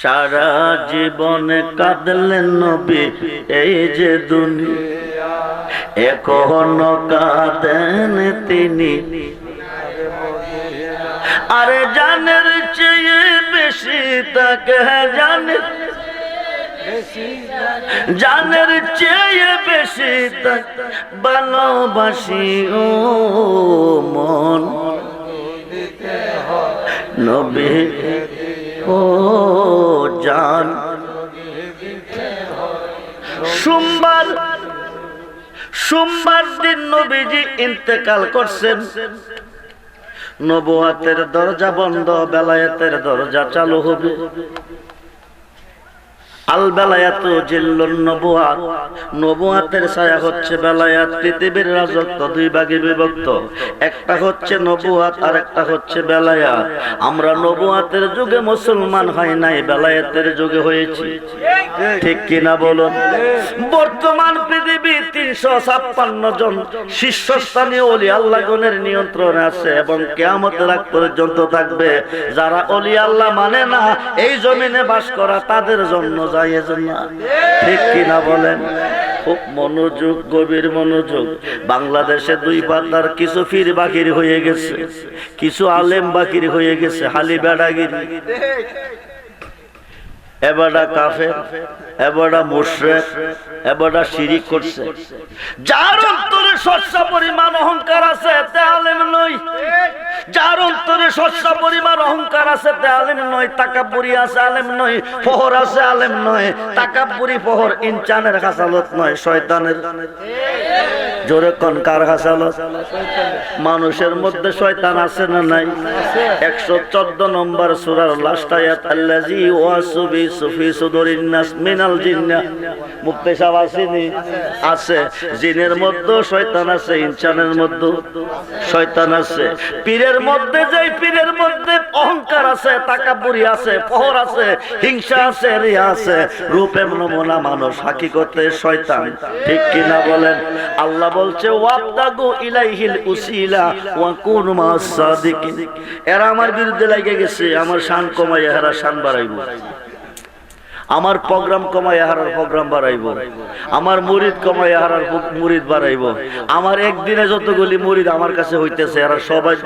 সারা জীবনে কাঁদলেন নবী, এই যে দুনিয়া। এখনও কাঁদেন তিনি। আরে জানের চেয়ে বেশি তাকে জানের জানের চেয়ে বেশি তাকে ভালোবাসি ও মন। নবী জান। সোমবার সোমবার দিন নবীজি ইন্তেকাল করছেন। নবুয়াতের দরজা বন্ধ বেলায়েতের দরজা চালু হবে। আল বেলায়াত জিল্লুন নবুয়াত। নবুয়াতের ছায়া হচ্ছে বেলায়াত পৃথিবীর রাজত্ব দুই ভাগে বিভক্ত। একটা হচ্ছে নবুয়াত আর একটা হচ্ছে বেলায়াত আমরা নবুয়াতের যুগে মুসলমান হয় নাই, বেলায়াতের যুগে হয়েছি। ঠিক কিনা বলুন? বর্তমান পৃথিবী তিনশো ছাপ্পান্ন জন শীর্ষস্থানীয় অলি আল্লাহগণের নিয়ন্ত্রণে আছে এবং কেয়ামতের আগ পর্যন্ত থাকবে। যারা অলি আল্লাহ মানে না, এই জমিনে বাস করা তাদের জন্য জায়েজ না ঠিক কিনা বলেন? খুব মনোযোগ, গভীর মনোযোগ। বাংলাদেশে দুই পাতার কিছু ফির বাকির হয়ে গেছে, কিছু আলেম বাকির হয়ে গেছে, হালি বেড়াগিরি। এবারটা কাফের, এবারটা মুশরেক, এবারটা শিরিক করছে। যার অন্তরে সচ্চা পরিমাণ অহংকার আছে তে আলেম নই। যার অন্তরে সস্যা পরিমাণ অহংকার আছে তে আলেম নয় তাকাপুরি আছে আলেম নয়, ফহর আছে আলেম নয় তাকাপুরি ফহর ইনচানের হাসালত নয়, শয়তানের। মানুষের মধ্যে শয়তান আছে না নাই? একশো চোদ্দ নম্বর সুরার লাস্ট আছে। জিনের মধ্যে শয়তান আছে, ইনসানের মধ্যে শয়তান আছে। পীরের মধ্যে যে পীরের মধ্যে অহংকার আছে, তাকাবুরি আছে পহর আছে, হিংসা আছে, রিয়া আছে, রূপে নমুনা মানুষ, হাকিকতে শয়তান। ঠিক কিনা বলেন? আল্লাহ বলছে ওয়াবদাগু ইলাইহিল উসিলা ওয়া কুন মাস সাদিকিন। এরা আমার বিরুদ্ধে লাগে গেছে, আমার শান কমাই এরা শান বাড়াইবো। আমার প্রোগ্রাম কমাই হারার প্রোগ্রাম বাড়াইব। আমার মুরিদ কমাই হারার মুরিদ বাড়াইব। আমার একদিনে যতগুলি মুরিদ আমার কাছে হইতেছে, এরা সবাই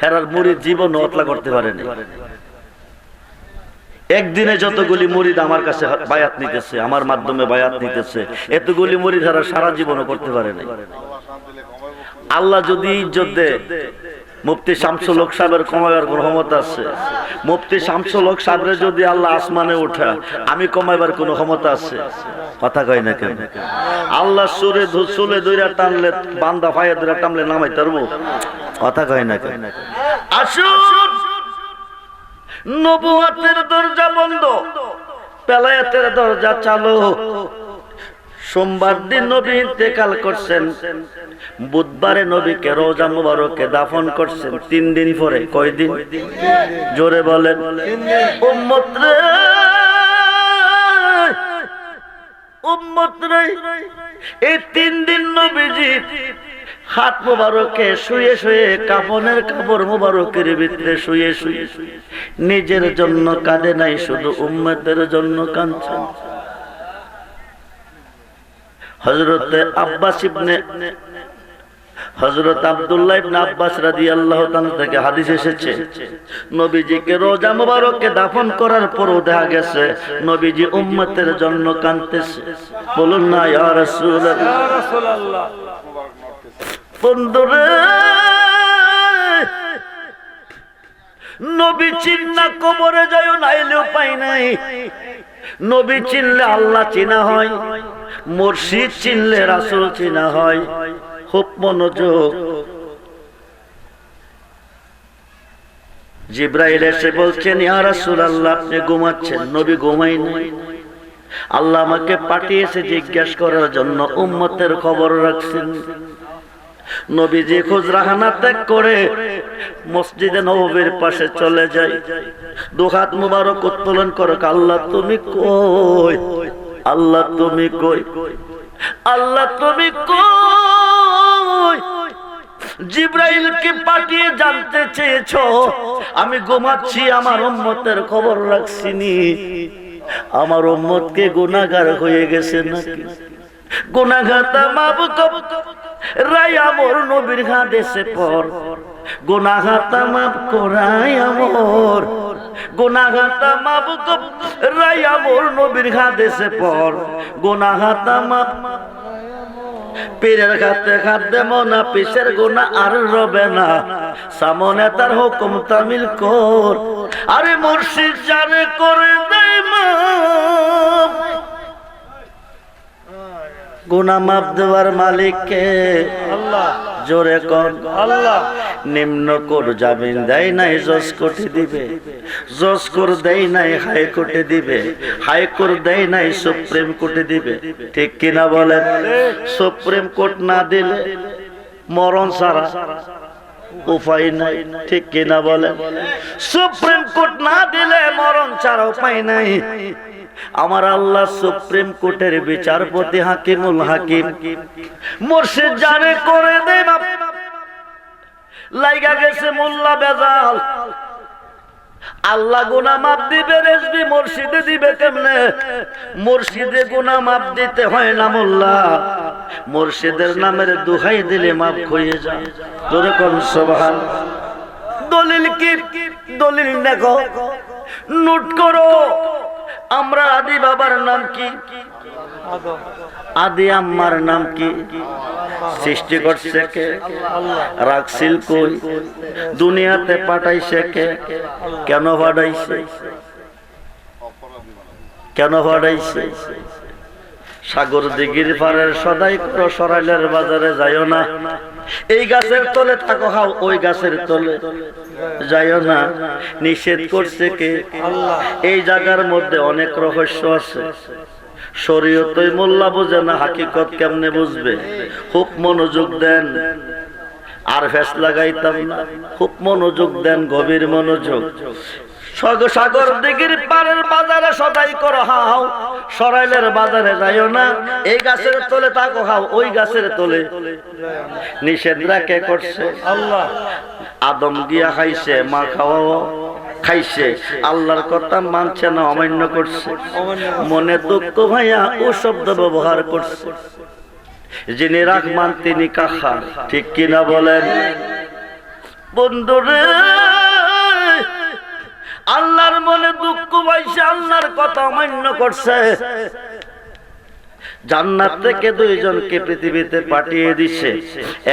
হেরার মুরিদ জীবন অতলা করতে পারেনি একদিনে যতগুলি মুরিদ আমার কাছে বায়াত নিতেছে, আমার মাধ্যমে বায়াত নিতেছে, এতগুলি মুরিদ হারা সারা জীবনও করতে পারে নাই। আল্লাহ যদি ইজ্জত দেয় মুফতি শামসুল হক সাহেবের কমাইবার কোন ক্ষমতা আছে? মুফতি শামসুল হক সাহেবের যদি আল্লাহ আসমানে ওঠা আমি কমাইবার কোন ক্ষমতা আছে? কথা কয় না কেন? আল্লাহ সুরে চুলে দইরা টানলে, বান্দা ফায়া দইরা টানলে নামাই তারবো কথা কয় না কেন? আসুন! নবুয়াতের দরজা বন্ধ। পেলায়াতের দরজা চালু। সোমবার দিন নবী ইন্তেকাল করছেন। বুধবারে নবীকে রোজা মুবারকে দাফন করছেন তিন দিন পরে। কয়দিন? জোরে বলেন। এই তিন দিন নবীজি হাত মুবারকে শুয়ে শুয়ে কাপনের কাপড় মুবারকের ভিতরে শুয়ে শুয়ে, নিজের জন্য কাঁদে নাই, শুধু উম্মতের জন্য কাঁদছেন। হজরতে আব্বাস ইবনে হজরত আব্দুল্লাহ ইবনে আব্বাস রাদিয়াল্লাহু তাআলা থেকে হাদিস এসেছে নবীজিকে রোজা মুবারকে দাফন করার পরও দেখা গেছে নবীজি উম্মতের জন্য কাঁদতেছে। বলুন না ইয়া রাসূলুল্লাহ। ইয়া রাসূলুল্লাহ। বন্ধুরে নবী চিন্না কবরে যায় নাইলে উপায় নাই। নবী চিনলে আল্লাহ চিনা হয়, মুর্শিদ চিনলে রাসুল চিনা হয়। খুব মনোযোগ। জিব্রাইল এসে বলছেন, ইয়া রাসূলুল্লাহ, আপনি ঘুমাচ্ছেন? নবী ঘুমাই নাই। আল্লাহ আমাকে পাঠিয়েছে জিজ্ঞাসা করার জন্য, উম্মতের খবর রাখছেন। নবীজি খোঁজ রাহানা ত্যাগ করে মসজিদে নবীর পাশে চলে যাই। দুহাত মুবারক উত্তোলন করো আল্লাহ তুমি কই? আল্লাহ তুমি কই? আল্লাহ তুমি কই? জিব্রাইলকে পাঠিয়ে জানতে চেয়েছ? আমি ঘুমাচ্ছি, আমার উম্মতের খবর রাখছিনি। আমার উম্মতকে গুনাহগার হয়ে গেছে নাকি? গুনাহগাতা মাপ কব রাই আমর নবীর হাদেশে পর। গুনাহগাতা মাপ করাই আমর। গুনাহগাতা মাপ কব রাই আমর নবীর হাদেশে পর। গুনাহগাতা মাপ পীরের খাতে খাত দেব না পিসের গুণা আর রবে না। সামনে তার হুকুম তামিল কর। আরে মুর্শিদ জানে করে দেয় মাপ গুনা মাপ দেওয়ার মালিককে আল্লাহ। জোরে কন। আল্লাহ। নিম্ন কোর জামিন দেয় নাই জজ কোর্টে দিবে। জজ কোর দেয় নাই হাইকোর্টে দিবে। হাইকোর্ট দেয় নাই সুপ্রিম কোর্টে দিবে। ঠিক কিনা বলেন। সুপ্রিম কোর্ট না দিলে মরণ সারা। উপায় নাই, ঠিক কিনা বলে? সুপ্রিম কোর্ট না দিলে মরণ ছাড়া উপায় নাই। আমার আল্লাহ সুপ্রিম কোর্টের বিচারপতি হাকিমুল হাকিম। মুর্শিদ জানে করে দেয় লাইগা গেছে মোল্লা বেজাল। আল্লাহ গুনা মাপ দিবে রেসবি মুর্শিদে দিবে কেমনে? মুর্শিদে গোনা মাপ দিতে হয় না মোল্লা। মুর্শিদের নামের দুহাই দিলে মাপ হয়ে যায়। তোরে কোন সবহান। দলিল কি? দলিল দেখো। নোট করো। আদি বাবার নাম কি? আদি আম্মার নাম কি? সৃষ্টি করছে কে? রাখছিল কই? দুনিয়াতে পাঠাইছে কে? কেন পাঠাইছে? কেন পাঠাইছে? সাগর দিঘির পারের সদাই সরাইলের বাজারে যাইও না। এই গাছের তলে থাকো হাও ওই গাছের তলে। যাইও না, নিষেধ করছে কে? এই জায়গার মধ্যে অনেক রহস্য আছে। শরীয়তই মোল্লা বুঝে না হাকিকত কেমনে বুঝবে। খুব মনোযোগ দেন। আর ফেস লাগাইতাম না। খুব মনোযোগ দেন, গভীর মনোযোগ। সাগর দিঘির পারের বাজারে সদাই করো হাও। সরাইলের বাজারে যাইও না, এই গাছের তলে তাকো হাও, ওই গাছের তলে। নিষেধরা কে করছে? আল্লাহ। আদম গিয়া খাইছে, মা খাওয়াও খাইছে। আল্লাহর কথা মানছে না, অমান্য করছে। মনে দুঃখ ভাইয়া, ও শব্দ ব্যবহার করছে। যিনি রাখমান তিনি কাহা ঠিক কিনা বলেন? বন্ধুরে আল্লাহর মনে দুঃখ পাইছে, আল্লাহর কথা অমান্য করছে। জান্নাত থেকে দুইজনকে পৃথিবীতে পাঠিয়ে দিছে।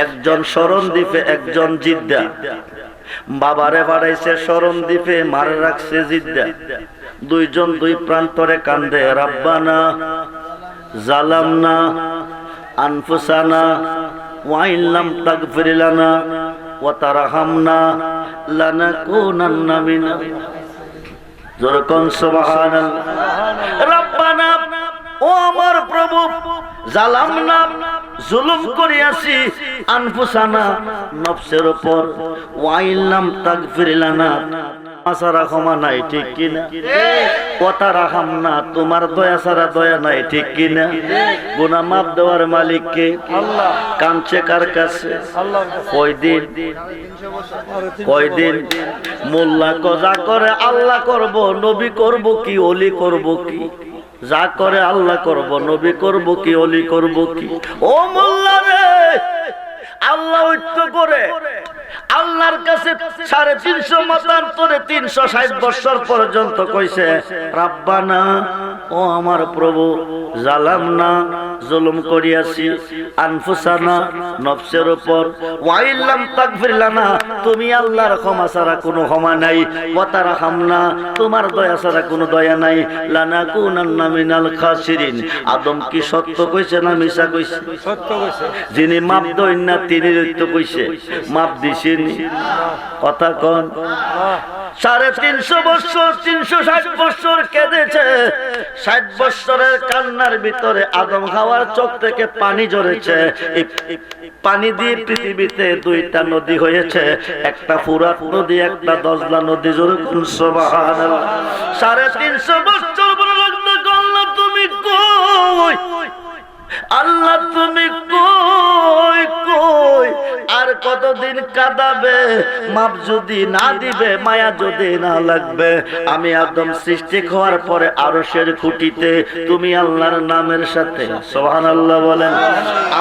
একজন শরণ দ্বীপে, একজন জিদ্দা। বাবারে বাড়াইছে, শরণ দ্বীপে, মারে রাখছে জিদ্দা। দুইজন দুই প্রান্তরে কান্দে, রাব্বানা, জালামনা, আনফুসানা ওয়াইল্লাম তাগফির লানা, ওয়া তারহামনা, লানাকুনান্না মিনাল যেরকম সুবহানাল্লাহ রব্বানা, ও আমার প্রভু জালাম নাম জুলুম করিয়াছি, আনফুসানা, নফসের উপর ওয়াইলাম তাগফির লানা। আসারা ক্ষমা নাই ঠিক কিনা? কথা রাখাম না তোমার দয়া সারা দয়া নাই ঠিক কিনা? গুনা মাপ দেওয়ার মালিককে আল্লাহ। কামছে কার কাছে? কয়দিন? কয়দিন? মোল্লা যা করে আল্লাহ করব নবী করব কি অলি করব কি? যা করে আল্লাহ করব নবী করব কি অলি করব কি? ও মোল্লা রে আল্লাহ ঐক্য করে। আল্লাহর কাছে সাড়ে তিনশো মতান্তরে তিনশো ষাট বছর পর্যন্ত কইছে রাব্বানা ও আমার প্রভু জালাম না জুলুম করিয়াছি আনফুসানা নফসের উপর। ওয়াইল্লাম তাকফির লানা তুমি আল্লাহর ক্ষমা ছাড়া কোনো ক্ষমা নাই। ওয়াতারা হামনা তোমার দয়া ছাড়া কোনো দয়া নাই। লানা কুনান্না মিনাল খাসিরিন। আদম কি সত্য কইছে না মিছা কইছে? সত্য কইছে। যিনি মাপ দইন না তিনি রইত কইছে। মাপ দিছেনি ষাট কান্নার ভিতরে হাওয়ার চোখ থেকে পানি পানি দিয়ে দুইটা নদী হয়েছে। একটা ফুরাত নদী, একটা দজলা নদী। সুবহানাল্লাহ। সাড়ে তিনশো বছর কাঁদাবে, মাপ যদি না দিবে, মায়া যদি না লাগবে। আমি আদম সৃষ্টি হওয়ার পরে আরশের খুঁটিতে তুমি আল্লাহর নামের সাথে সোহান আল্লাহ বলেন,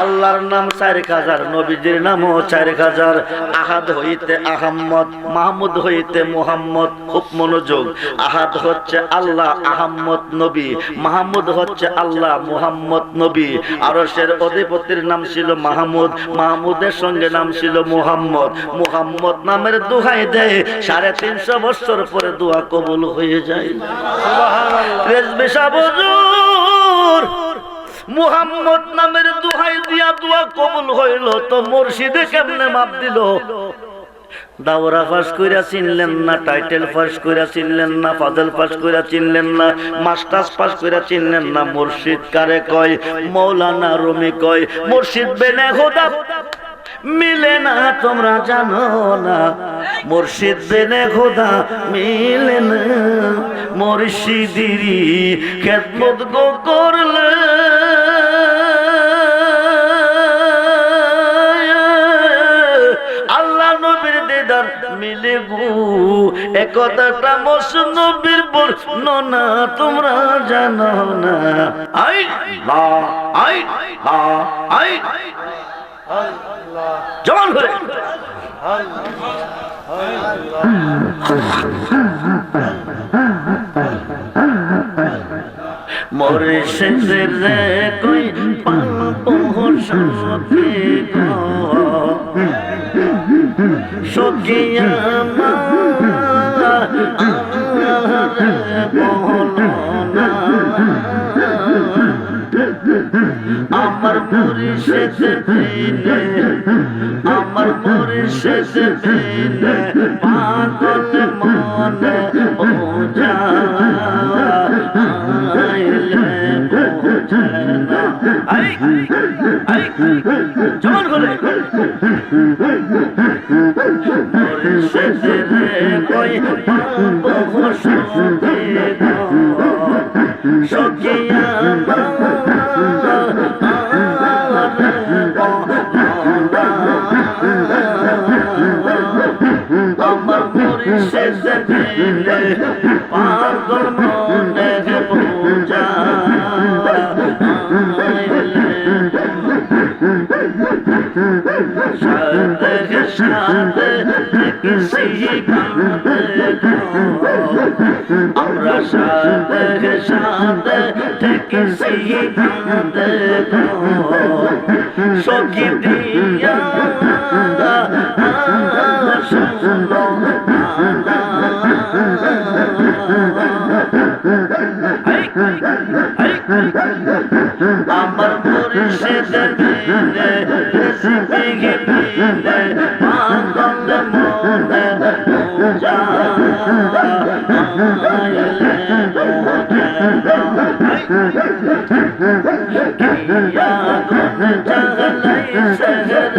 আল্লাহর নাম চার হাজার নবীজির নামও চার হাজার আহাদ হইতে আহাম্মদ, মাহমুদ হইতে মুহাম্মদ, খুব মনোযোগ। আহাদ হচ্ছে আল্লাহ, আহাম্মদ নবী। মাহমুদ হচ্ছে আল্লাহ, মুহাম্মদ নবী। আরশের অধিপতির নাম ছিল মাহমুদ, মাহমুদের সঙ্গে নাম ছিল মুহাম্মদ। মুহাম্মদ। নামের দোহাই দেয় সাড়ে তিনশো বছর পরে দোয়া কবুল হয়ে যায়। রেজবে মুহাম্মদ নামের দোহাই দিয়া দোয়া কবুল হইল তো মুর্শিদে কেমনে মাপ দিল? দাওরা কইরা চিনলেন না টাইটেল কইরা চিনলেন না ফাজল কইরা চিনলেন না মাস্টার্স পাস কইরা চিনলেন না মুর্শিদ কারে কয় মৌলানা রুমি কয় মুর্শিদ বেনে খোদা মিলে না, তোমরা জানো না। মুর্শিদ বেনে খোদা মিলে না। মুর্শিদিরি খেদমত গো করলে। আল্লাহ নবীর দিদার মিলে গু। একথাটা মস নবীর বর্ণনা তোমরা জানো না। আই, লা আই লা, আই। জবান করে মরে শেষে রে কই পাবো সখী গো সখী বলো। আমার মুর্শিদ দিনে আমার মুর্শিদ দিনে পাগল মনে মুর্শিদ কই পাবো সখী পরিশেষ দিলে পাগল মনে পূজা সাথে সাথে কিসি আমরা সাথে সাথে কিসি সখী দিয়া Oh, শুনলো আমার মুর্শিদ মিলে রেসিপি মিলে পাগল মনে পূজা আইলে কিয়া গুন জাগলাই শহর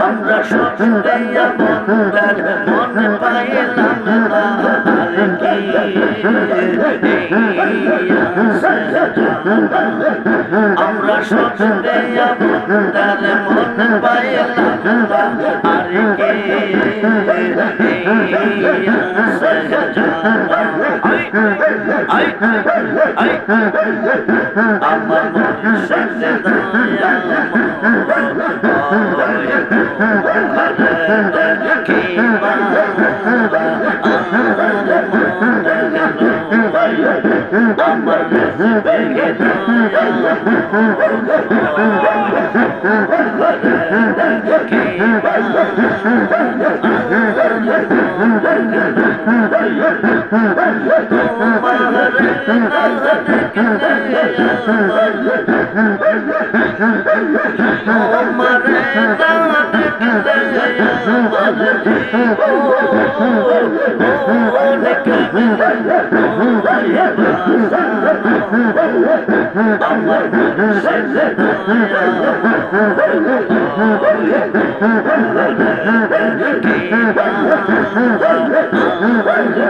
আমরা সত্যিয়া মন মন পাইলাম না আর কি আমরা স্বপ্নে তার মন পাইলাম আর কে আই আই আমার মন সাথে আমার আমার মুর্শিদ সুর সহনিয়া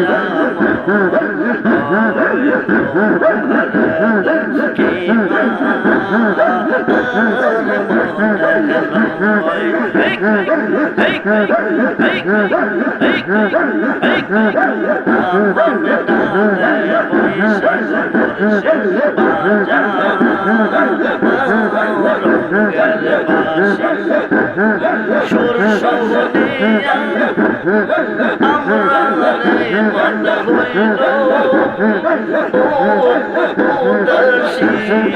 no. মন হইল ও দর্শি মুর্শিদ আমার মুর্শিদ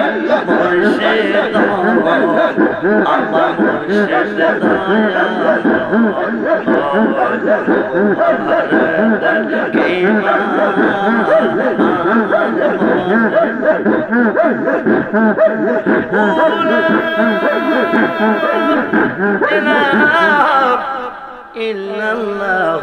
ইল্লাল্লাহ